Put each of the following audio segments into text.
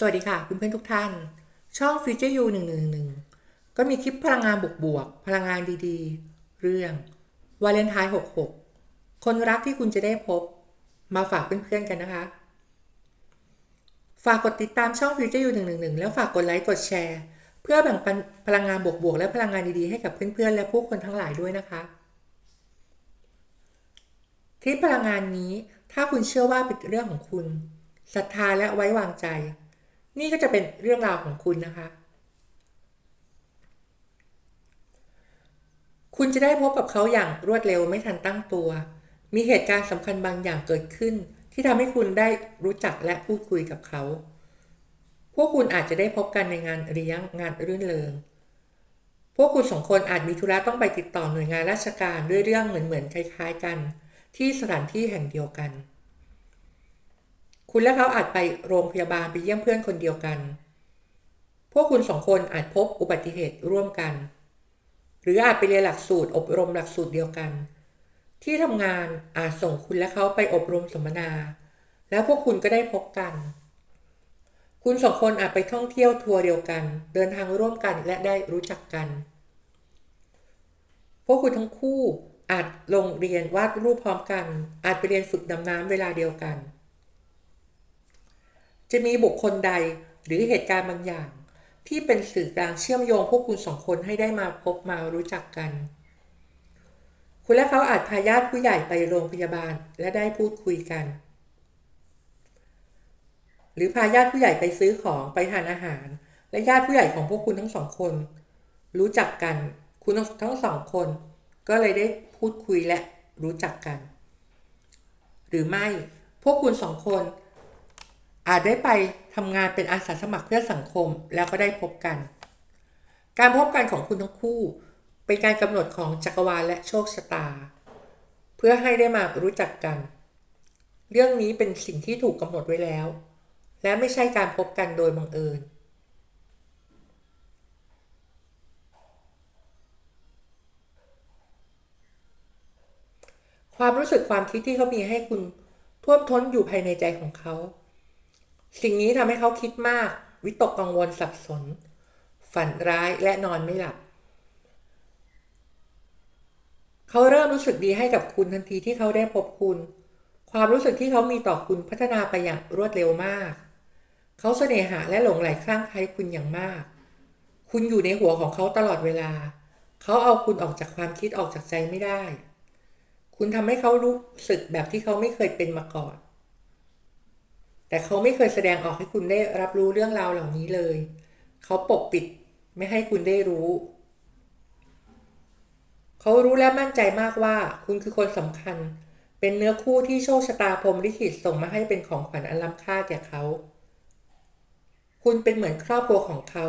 สวัสดีค่ะเพื่อนๆทุกท่าน ช่อง Future You 111 ก็มีคลิปพลังงานบวกๆ พลังงานดีๆ เรื่องวาเลนไทน์66 คนรักที่คุณจะได้พบ มาฝากเพื่อนๆกันนะคะ ฝากกดติดตามช่อง Future You 111 แล้วฝากกดไลค์กดแชร์ เพื่อแบ่งปันพลังงานบวกๆ และพลังงานดีๆ ให้กับเพื่อนๆ และผู้คนทั้งหลายด้วยนะคะ คลิปพลังงานนี้ถ้าคุณเชื่อว่าเป็นเรื่องของคุณศรัทธาและไว้วางใจ นี่ก็จะเป็นเรื่องราวของคุณนะคะ คุณจะได้พบกับเขาอย่างรวดเร็วไม่ทันตั้งตัว มีเหตุการณ์สำคัญบางอย่างเกิดขึ้น ที่ทำให้คุณได้รู้จักและพูดคุยกับเขา พวกคุณอาจจะได้พบกันในงานเลี้ยงงานรื่นเริง พวกคุณสองคนอาจมีธุระต้องไปติดต่อหน่วยงานราชการด้วยเรื่องเหมือนๆคล้าย ๆ กัน ที่สถานที่แห่งเดียวกัน คุณและเขาอาจไปโรงพยาบาลไปเยี่ยมเพื่อนคนเดียวกัน พวกคุณสองคนอาจพบอุบัติเหตุร่วมกัน หรืออาจไปเรียนหลักสูตรอบรมหลักสูตรเดียวกัน ที่ทำงานอาจส่งคุณและเขาไปอบรมสัมมนา แล้วพวกคุณก็ได้พบกัน คุณสองคนอาจไปท่องเที่ยวทัวร์เดียวกัน เดินทางร่วมกันและได้รู้จักกัน พวกคุณทั้งคู่อาจลงเรียนวาดรูปพร้อมกัน อาจไปเรียนฝึกดำน้ำเวลาเดียวกัน จะมีบุคคลใดหรือเหตุการณ์บางอย่าง ที่เป็นสื่อกลางเชื่อมโยงพวกคุณสองคนให้ได้มาพบมารู้จักกัน คุณและเขาอาจพาญาติผู้ใหญ่ไปโรงพยาบาลและได้พูดคุยกัน หรือพาญาติผู้ใหญ่ไปซื้อของไปทานอาหาร และญาติผู้ใหญ่ของพวกคุณทั้งสองคน รู้จักกัน คุณทั้งสองคน ก็เลยได้พูดคุยและรู้จักกัน หรือไม่พวกคุณสองคน อาจได้ไปทำงานเป็นอาสาสมัครเพื่อสังคมแล้วก็ได้พบกัน การพบกันของคุณทั้งคู่ เป็นการกำหนดของจักรวาลและโชคชะตา เพื่อให้ได้มารู้จักกัน เรื่องนี้เป็นสิ่งที่ถูกกำหนดไว้แล้ว และไม่ใช่การพบกันโดยบังเอิญความรู้สึกความคิดที่เขามีให้คุณท่วมท้นอยู่ภายในใจของเขา สิ่งนี้ทำให้เขาคิดมาก วิตกกังวลสับสน ฝันร้ายและนอนไม่หลับ เขาเริ่มรู้สึกดีให้กับคุณทันทีที่เขาได้พบคุณ ความรู้สึกที่เขามีต่อคุณพัฒนาไปอย่างรวดเร็วมาก เขาเสน่หาและหลงไหลคลั่งไคล้คุณอย่างมาก คุณอยู่ในหัวของเขาตลอดเวลา เขาเอาคุณออกจากความคิดออกจากใจไม่ได้ คุณทำให้เขารู้สึกแบบที่เขาไม่เคยเป็นมาก่อน แต่เขาไม่เคยแสดงออกให้คุณได้รับรู้เรื่องราวเหล่านี้เลย เขาปกปิดไม่ให้คุณได้รู้ เขารู้และมั่นใจมากว่า คุณคือคนสำคัญ เป็นเนื้อคู่ที่โชคชะตาพรมลิขิตส่งมาให้เป็นของขวัญอันล้ำค่าแก่เขา คุณเป็นเหมือนครอบครัวของเขา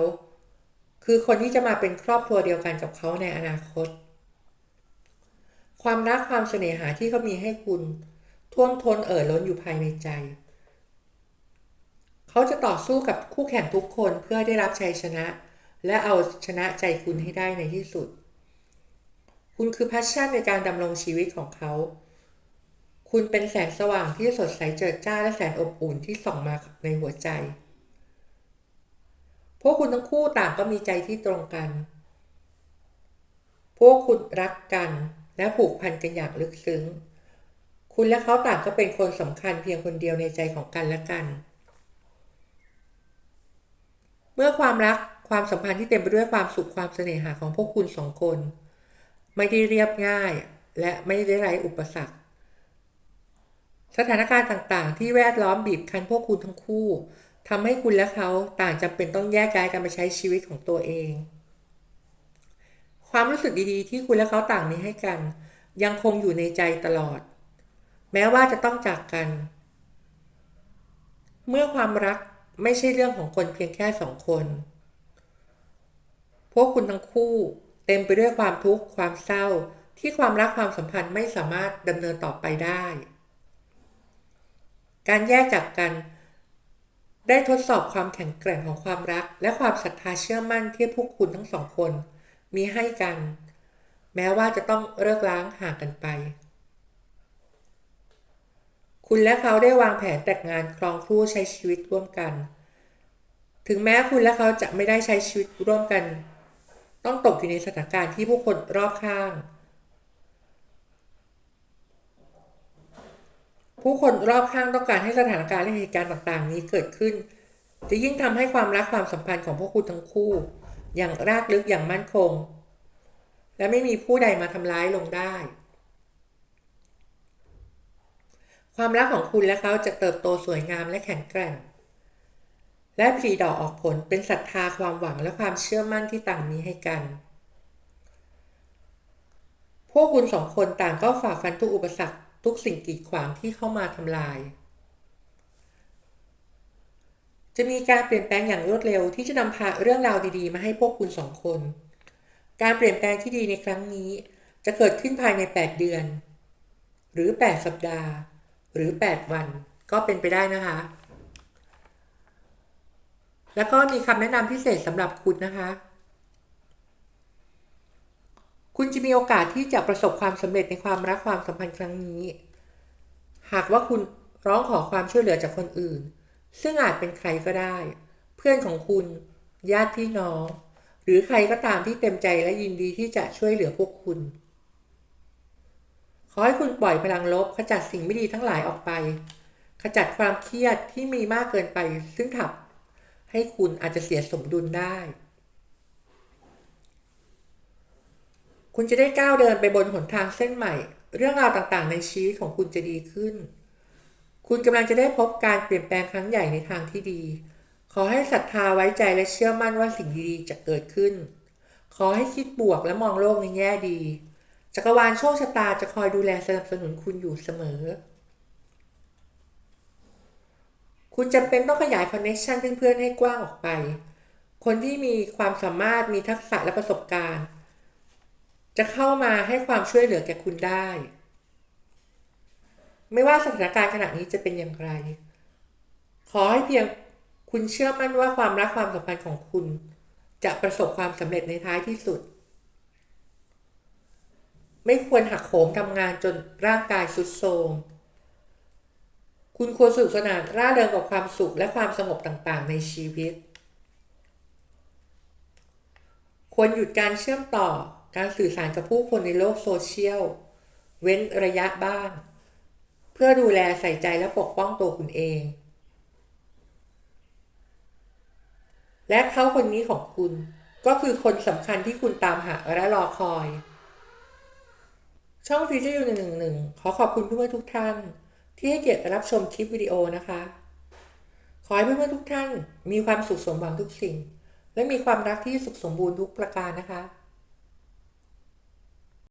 คือคนที่จะมาเป็นครอบครัวเดียวกันกับเขาในอนาคต ความรักความเสน่หาที่เขามีให้คุณ ท่วมท้นเอ่อล้นอยู่ภายในใจ เขาจะต่อสู้กับคู่แข่งทุกคนเพื่อได้รับชัยชนะ และเอาชนะใจคุณให้ได้ในที่สุด คุณคือแพชชั่นในการดำรงชีวิตของเขา คุณเป็นแสงสว่างที่สดใสเจิดจ้าและแสนอบอุ่นที่ส่องมาในหัวใจ พวกคุณทั้งคู่ต่างก็มีใจที่ตรงกัน พวกคุณรักกันและผูกพันกันอย่างลึกซึ้ง คุณและเขาต่างก็เป็นคนสำคัญเพียงคนเดียวในใจของกันและกัน เมื่อความรักความสัมพันธ์ที่เต็มไปด้วยความสุขความเสน่หาของพวกคุณสองคน ไม่ได้เรียบง่าย และไม่ได้ไร้อุปสรรค สถานการณ์ต่างๆ ที่แวดล้อมบีบคั้นพวกคุณทั้งคู่ทำให้คุณและเขาต่างจำเป็นต้องแยกย้ายกันไปใช้ชีวิตของตัวเอง ความรู้สึกดีๆ ที่คุณและเขาต่างมีให้กัน ยังคงอยู่ในใจตลอด แม้ว่าจะต้องจากกัน เมื่อความรัก ไม่ใช่เรื่องของคนเพียงแค่สองคน พวกคุณทั้งคู่เต็มไปด้วยความทุกข์ความเศร้าที่ความรักความสัมพันธ์ไม่สามารถดำเนินต่อไปได้ การแยกจากกัน ได้ทดสอบความแข็งแกร่งของความรัก และความศรัทธาเชื่อมั่นที่พวกคุณทั้งสองคน มีให้กัน แม้ว่าจะต้องเลิกล้างห่างกันไป คุณและเขาได้วางแผนแต่งงานครองคู่ใช้ชีวิตร่วมกัน ถึงแม้คุณและเขาจะไม่ได้ใช้ชีวิตร่วมกัน ต้องตกอยู่ในสถานการณ์ที่ผู้คนรอบข้าง ผู้คนรอบข้างต้องการให้สถานการณ์และเหตุการณ์ต่างๆ นี้เกิดขึ้น จะยิ่งทำให้ความรักความสัมพันธ์ของพวกคุณทั้งคู่ อย่างรากลึกอย่างมั่นคง และไม่มีผู้ใดมาทำร้ายลงได้ ความรักของคุณและเขาจะเติบโตสวยงามและแข็งแกร่ง และผลิดอกออกผลเป็นศรัทธาความหวังและความเชื่อมั่นที่ต่างมีให้กัน พวกคุณสองคนต่างก็ฝ่าฟันทุกอุปสรรคทุกสิ่งกีดขวางที่เข้ามาทำลาย จะมีการเปลี่ยนแปลงอย่างรวดเร็วที่จะนำพาเรื่องราวดีๆ มาให้พวกคุณสองคน การเปลี่ยนแปลงที่ดีในครั้งนี้ จะเกิดขึ้นภายใน 8 เดือน หรือ 8 สัปดาห์ หรือ 8 วันก็เป็นไปได้นะคะ แล้วก็มีคำแนะนำพิเศษสำหรับคุณนะคะ คุณจะมีโอกาสที่จะประสบความสำเร็จในความรักความสัมพันธ์ครั้งนี้ หากว่าคุณร้องขอความช่วยเหลือจากคนอื่น ซึ่งอาจเป็นใครก็ได้ เพื่อนของคุณ ญาติพี่น้อง หรือใครก็ตามที่เต็มใจและยินดีที่จะช่วยเหลือพวกคุณ ขอให้คุณปล่อยพลังลบขจัดสิ่งไม่ดีทั้งหลายออกไป ขจัดความเครียดที่มีมากเกินไป ซึ่งทำให้คุณอาจจะเสียสมดุลได้ คุณจะได้ก้าวเดินไปบนหนทางเส้นใหม่ เรื่องราวต่างๆ ในชีวิตของคุณจะดีขึ้น คุณกำลังจะได้พบการเปลี่ยนแปลงครั้งใหญ่ในทางที่ดี ขอให้ศรัทธาไว้ใจและเชื่อมั่นว่าสิ่งดีๆจะเกิดขึ้น ขอให้คิดบวกและมองโลกในแง่ดี จักรวาลโชคชะตาจะคอยดูแลสนับสนุนคุณอยู่เสมอ คุณจำเป็นต้องขยายคอนเนคชันเพื่อนๆให้กว้างออกไป คนที่มีความสามารถมีทักษะและประสบการณ์ จะเข้ามาให้ความช่วยเหลือแก่คุณได้ ไม่ว่าสถานการณ์ขณะนี้จะเป็นอย่างไร ขอให้เพียงคุณเชื่อมั่นว่าความรักความสัมพันธ์ของคุณ จะประสบความสำเร็จในท้ายที่สุด ไม่ควรหักโหมทำงานจนร่างกายสุดโทรมคุณควรสนุกสนานร่าเริงกับความสุขและความสงบต่างๆ ในชีวิต ควรหยุดการเชื่อมต่อการสื่อสารกับผู้คนในโลกโซเชียล เว้นระยะบ้าง เพื่อดูแลใส่ใจและปกป้องตัวคุณเอง และเขาคนนี้ของคุณก็คือคนสำคัญที่คุณตามหาและรอคอย ช่องฟีเจอร์ยูหนึ่งหนึ่งขอขอบคุณเพื่อนๆทุกท่าน ที่ให้เกียรติรับชมคลิปวิดีโอนะคะ ขอให้เพื่อนๆทุกท่าน มีความสุขสมหวังทุกสิ่ง และมีความรักที่สุขสมบูรณ์ทุกประการนะคะ